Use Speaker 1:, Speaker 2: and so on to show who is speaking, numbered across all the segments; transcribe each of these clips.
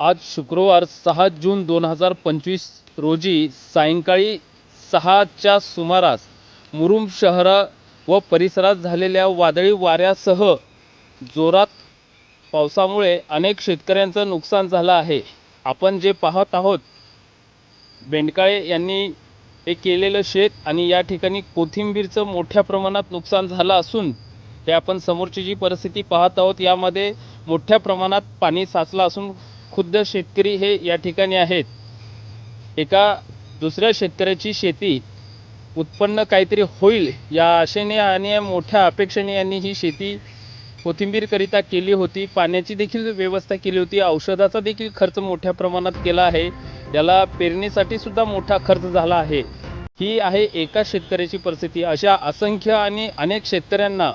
Speaker 1: आज शुक्रवार सहा जून दोन हजार पंचवीस रोजी सायंकाळी सहाच्या सुमारास मुरुम शहरा व परिसरात झालेल्या वादळी वाऱ्यासह जोरात पावसामुळे अनेक शेतकऱ्यांचं नुकसान झालं आहे. आपण जे पाहत आहोत बेंडकाळे यांनी हे केलेलं शेत आणि या ठिकाणी कोथिंबीरचं मोठ्या प्रमाणात नुकसान झालं असून हे आपण समोरची जी परिस्थिती पाहत आहोत यामध्ये मोठ्या प्रमाणात पाणी साचलं असून खुद्द शेतकरी हे या ठिकाणी आहेत. एका दुसऱ्या शेतकऱ्याची शेती उत्पन्न काहीतरी होईल या आशेने आणि मोठ्या अपेक्षेने यांनी ही शेती कोथिंबीरकरिता केली होती. पाण्याची देखील व्यवस्था केली होती. औषधाचा देखील खर्च मोठ्या प्रमाणात केला आहे. याला पेरणीसाठी सुद्धा मोठा खर्च झाला आहे. ही आहे एका शेतकऱ्याची परिस्थिती. अशा असंख्य आणि अनेक शेतकऱ्यांना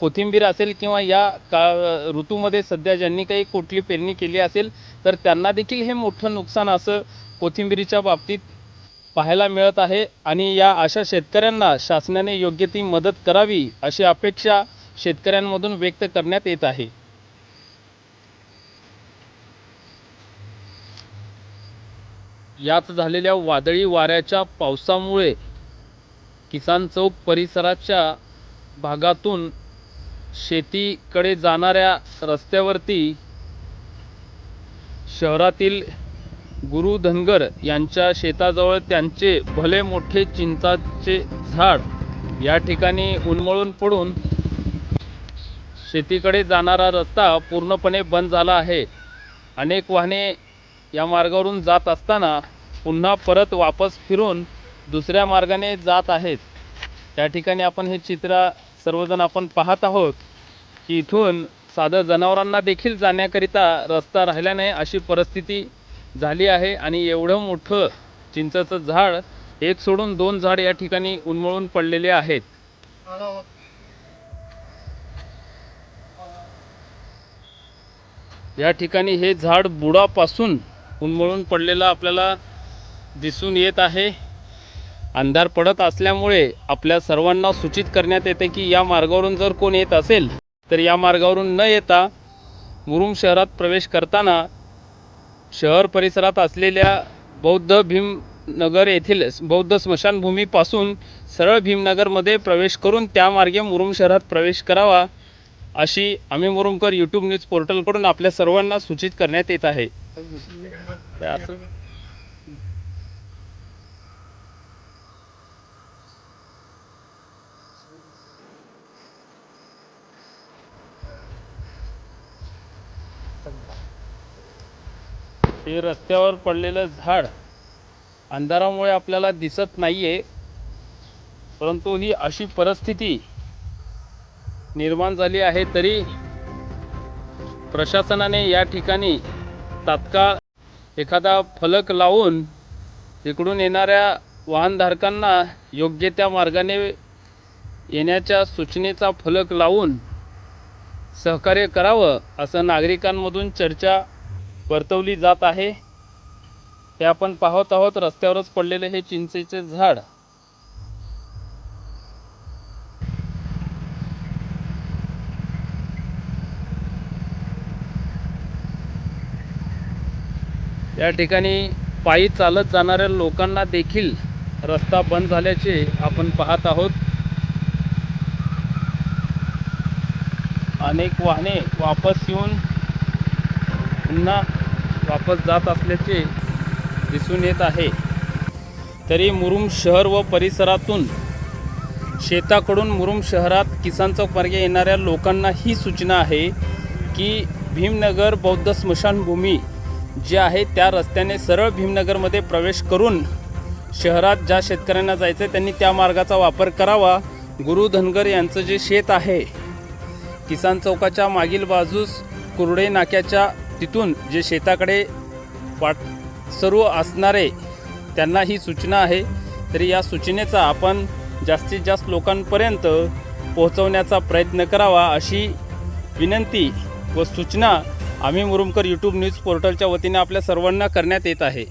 Speaker 1: कोथिंबीर असेल किंवा या का ऋतूमध्ये सध्या ज्यांनी काही कुठली पेरणी केली असेल तर त्यांना देखील हे मोठं नुकसान असं कोथिंबीरीच्या बाबतीत पाहायला मिळत आहे. आणि या अशा शेतकऱ्यांना शासनाने योग्य ती मदत करावी अशी अपेक्षा शेतकऱ्यांमधून व्यक्त करण्यात येत आहे. यात झालेल्या वादळी वाऱ्याच्या पावसामुळे किसान चौक परिसराच्या भागातून शेतीकडे जाणाऱ्या रस्त्यावरती शहरातील गुरु धनगर यांच्या शेताजवळ त्यांचे भले मोठे चिंचाचे झाड या ठिकाणी उन्मळून पडून शेतीकडे जाणारा रस्ता पूर्णपणे बंद झाला आहे. अनेक वाहने या मार्गावरून जात असताना पुन्हा परत वापस फिरून दुसऱ्या मार्गाने जात आहेत. त्या ठिकाणी आपण हे चित्र सर्वजण आपण पाहत आहोत की इथून साधं जनावरांना देखील जाण्याकरिता रस्ता राहिला नाही अशी परिस्थिती झाली आहे. आणि एवढं मोठं चिंचाचं झाड एक सोडून दोन झाड या ठिकाणी उन्मळून पडलेले आहेत. या ठिकाणी हे झाड बुडापासून उन्मळून पडलेलं आपल्याला दिसून येत आहे. अंधार पडत असल्यामुळे आपल्या सर्वांना सूचित करण्यात येते की या मार्गावरून जर कोण येत असेल तर या मार्गावरून न येता मुरुम शहरात प्रवेश करताना शहर परिसरात असलेल्या बौद्ध भीमनगर येथील बौद्ध स्मशानभूमीपासून सरळ भीमनगरमध्ये प्रवेश करून त्या मार्गे मुरुम शहरात प्रवेश करावा अशी आम्ही मुरुमकर यूट्यूब न्यूज पोर्टलकडून आपल्या सर्वांना सूचित करण्यात येत आहे. ते हे रस्त्यावर पडलेलं झाड अंधारामुळे आपल्याला दिसत नाही आहे परंतु ही अशी परिस्थिती निर्माण झाली आहे तरी प्रशासनाने या ठिकाणी तात्काळ एखादा फलक लावून इकडून येणाऱ्या वाहनधारकांना योग्य त्या मार्गाने येण्याच्या सूचनेचा फलक लावून सहकार्य करावं असं नागरिकांमधून चर्चा वर्तवली जात आहे. हे आपण पाहत आहोत रस्त्यावरच पडलेले हे चिंचेचे झाड. या ठिकाणी पायी चालत जाणाऱ्या लोकांना देखील रस्ता बंद झाल्याचे आपण पाहत आहोत. अनेक वाहने वापस येऊन पुन्हा वापस जात असल्याचे दिसून येत आहे. तरी मुरुम शहर व परिसरातून शेताकडून मुरुम शहरात किसान चौक मार्गे येणाऱ्या लोकांना ही सूचना आहे की भीमनगर बौद्ध स्मशानभूमी जी आहे त्या रस्त्याने सरळ भीमनगरमध्ये प्रवेश करून शहरात ज्या शेतकऱ्यांना जायचं आहे त्यांनी त्या मार्गाचा वापर करावा. गुरु धनगर यांचं जे शेत आहे किसान चौकाच्या मागील बाजूस कुरडे नाक्याच्या तिथून जे शेताकडे वाट सर्व असणारे त्यांना ही सूचना आहे. तरी या सूचनेचा आपण जास्तीत जास्त लोकांपर्यंत पोहोचवण्याचा प्रयत्न करावा अशी विनंती व सूचना आम्ही मुरुमकर यूट्यूब न्यूज पोर्टलच्या वतीने आपल्या सर्वांना करण्यात येत आहे.